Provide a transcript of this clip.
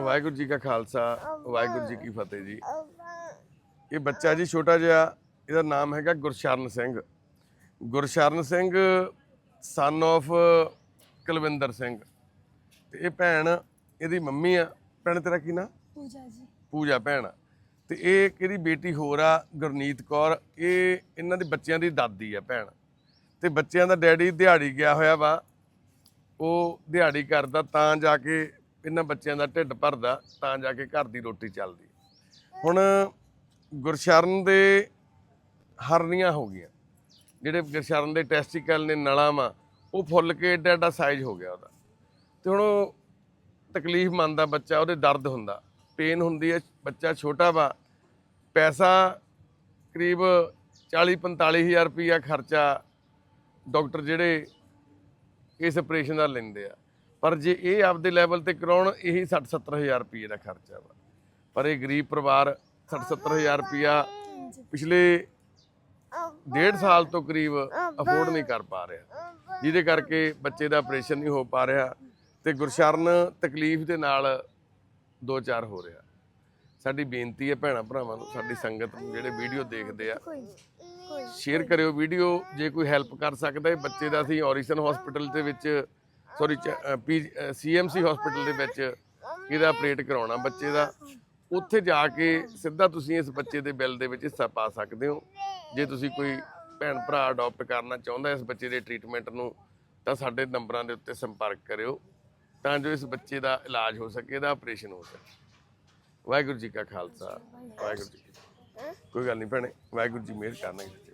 ਵਾਹਿਗੁਰੂ ਜੀ ਕਾ ਖਾਲਸਾ ਵਾਹਿਗੁਰੂ ਜੀ ਕੀ ਫਤਿਹ ਜੀ। ਇਹ ਬੱਚਾ ਜੀ ਛੋਟਾ ਜਿਹਾ ਇਹਦਾ ਨਾਮ ਹੈਗਾ ਗੁਰਸ਼ਰਨ ਸਿੰਘ। ਗੁਰਸ਼ਰਨ ਸਿੰਘ ਸਨ of ਕੁਲਵਿੰਦਰ ਸਿੰਘ। ਤੇ ਇਹ ਭੈਣ ਇਹਦੀ ਮੰਮੀ ਆ। ਭੈਣ ਤੇਰਾ ਕੀ ਨਾਂ? ਪੂਜਾ ਜੀ। ਪੂਜਾ ਭੈਣ। ਤੇ ਇਹ ਕਿਹਦੀ ਬੇਟੀ ਹੋਰ ਆ? ਗੁਰਨੀਤ ਕੌਰ। ਇਹ ਇਹਨਾਂ ਦੇ ਬੱਚਿਆਂ ਦੀ ਦਾਦੀ ਆ ਭੈਣ। ਤੇ ਬੱਚਿਆਂ ਦਾ ਡੈਡੀ ਦਿਹਾੜੀ ਗਿਆ ਹੋਇਆ ਵਾ। ਉਹ ਦਿਹਾੜੀ ਕਰਦਾ ਤਾਂ ਜਾ ਕੇ ਇਹਨਾਂ ਬੱਚਿਆਂ ਦਾ ਢਿੱਡ ਭਰਦਾ ਤਾਂ ਜਾ ਕੇ ਘਰ ਦੀ ਰੋਟੀ ਚੱਲਦੀ। ਹੁਣ ਗੁਰਸ਼ਰਨ ਦੇ ਹਰਨੀਆਂ ਹੋ ਗਈਆਂ। ਜਿਹੜੇ ਗੁਰਸ਼ਰਨ ਦੇ ਟੈਸਟੀਕਲ ਨੇ ਨਲਾਂ ਵਾ ਉਹ ਫੁੱਲ ਕੇ ਏਡਾ ਏਡਾ ਸਾਈਜ਼ ਹੋ ਗਿਆ ਉਹਦਾ। ਤੇ ਹੁਣ ਉਹ ਤਕਲੀਫ ਮੰਨਦਾ ਬੱਚਾ, ਉਹਦੇ ਦਰਦ ਹੁੰਦਾ। ਪੇਨ ਹੁੰਦੀ ਹੈ, ਬੱਚਾ ਛੋਟਾ ਵਾ। ਪੈਸਾ ਕਰੀਬ 40 45000 ਰੁਪਈਆ ਖਰਚਾ ਡਾਕਟਰ ਜਿਹੜੇ ਇਸ ਆਪਰੇਸ਼ਨ ਦਾ ਲੈਂਦੇ ਆ। ਪਰ ਜੇ ਇਹ ਆਪਦੇ ਲੈਵਲ ਤੇ ਕਰਾਉਣ ਇਹੀ 60 70000 ਰੁਪਏ ਦਾ ਖਰਚਾ ਵਾ। ਪਰ ਇਹ ਗਰੀਬ ਪਰਿਵਾਰ 60 70000 ਰੁਪਈਆ ਪਿਛਲੇ ਡੇਢ ਸਾਲ ਤੋਂ ਕਰੀਬ ਅਫੋਰਡ ਨਹੀਂ ਕਰ ਪਾ ਰਿਹਾ। ਜਿਹਦੇ ਕਰਕੇ ਬੱਚੇ ਦਾ ਆਪਰੇਸ਼ਨ ਨਹੀਂ ਹੋ ਪਾ ਰਿਹਾ ਤੇ ਗੁਰਸ਼ਰਨ ਤਕਲੀਫ ਦੇ ਨਾਲ ਦੋ ਚਾਰ ਹੋ ਰਿਹਾ। ਸਾਡੀ ਬੇਨਤੀ ਹੈ ਭੈਣਾ ਭਰਾਵਾਂ ਨੂੰ ਸਾਡੀ ਸੰਗਤ ਨੂੰ ਜਿਹੜੇ ਵੀਡੀਓ ਦੇਖਦੇ ਆ ਸ਼ੇਅਰ ਕਰਿਓ ਵੀਡੀਓ ਜੇ ਕੋਈ ਹੈਲਪ ਕਰ ਸਕਦਾ ਹੈ ਬੱਚੇ ਦਾ ਅਸੀਂ ਔਰੀਸਨ ਹਸਪੀਟਲ ਦੇ ਵਿੱਚ ਸੌਰੀ ਸੀਐਮਸੀ ਹਸਪੀਟਲ ਦੇ ਵਿੱਚ ਇਹਦਾ ਆਪਰੇਟ ਕਰਾਉਣਾ ਬੱਚੇ ਦਾ? ਉੱਥੇ ਜਾ ਕੇ ਸਿੱਧਾ ਤੁਸੀਂ ਇਸ ਬੱਚੇ ਦੇ ਬਿੱਲ ਦੇ ਵਿੱਚ ਹਿੱਸਾ ਪਾ ਸਕਦੇ ਹੋ। ਜੇ ਤੁਸੀਂ ਕੋਈ ਭੈਣ ਭਰਾ ਅਡਾਪਟ ਕਰਨਾ ਚਾਹੁੰਦਾ ਇਸ ਬੱਚੇ ਦੇ ਟ੍ਰੀਟਮੈਂਟ ਨੂੰ, ਤਾਂ ਸਾਡੇ ਨੰਬਰਾਂ ਦੇ ਉੱਤੇ ਸੰਪਰਕ ਕਰਿਓ, ਤਾਂ ਜੋ ਇਸ ਬੱਚੇ ਦਾ ਇਲਾਜ ਹੋ ਸਕੇ, ਇਹਦਾ ਆਪਰੇਸ਼ਨ ਹੋ ਸਕੇ। ਵਾਹਿਗੁਰੂ ਜੀ ਕਾ ਖਾਲਸਾ, ਵਾਹਿਗੁਰੂ ਜੀ ਕੋਈ ਗੱਲ ਨਹੀਂ ਭੈਣੇ, ਵਾਹਿਗੁਰੂ ਜੀ ਮਿਹਰ ਕਰਨਗੇ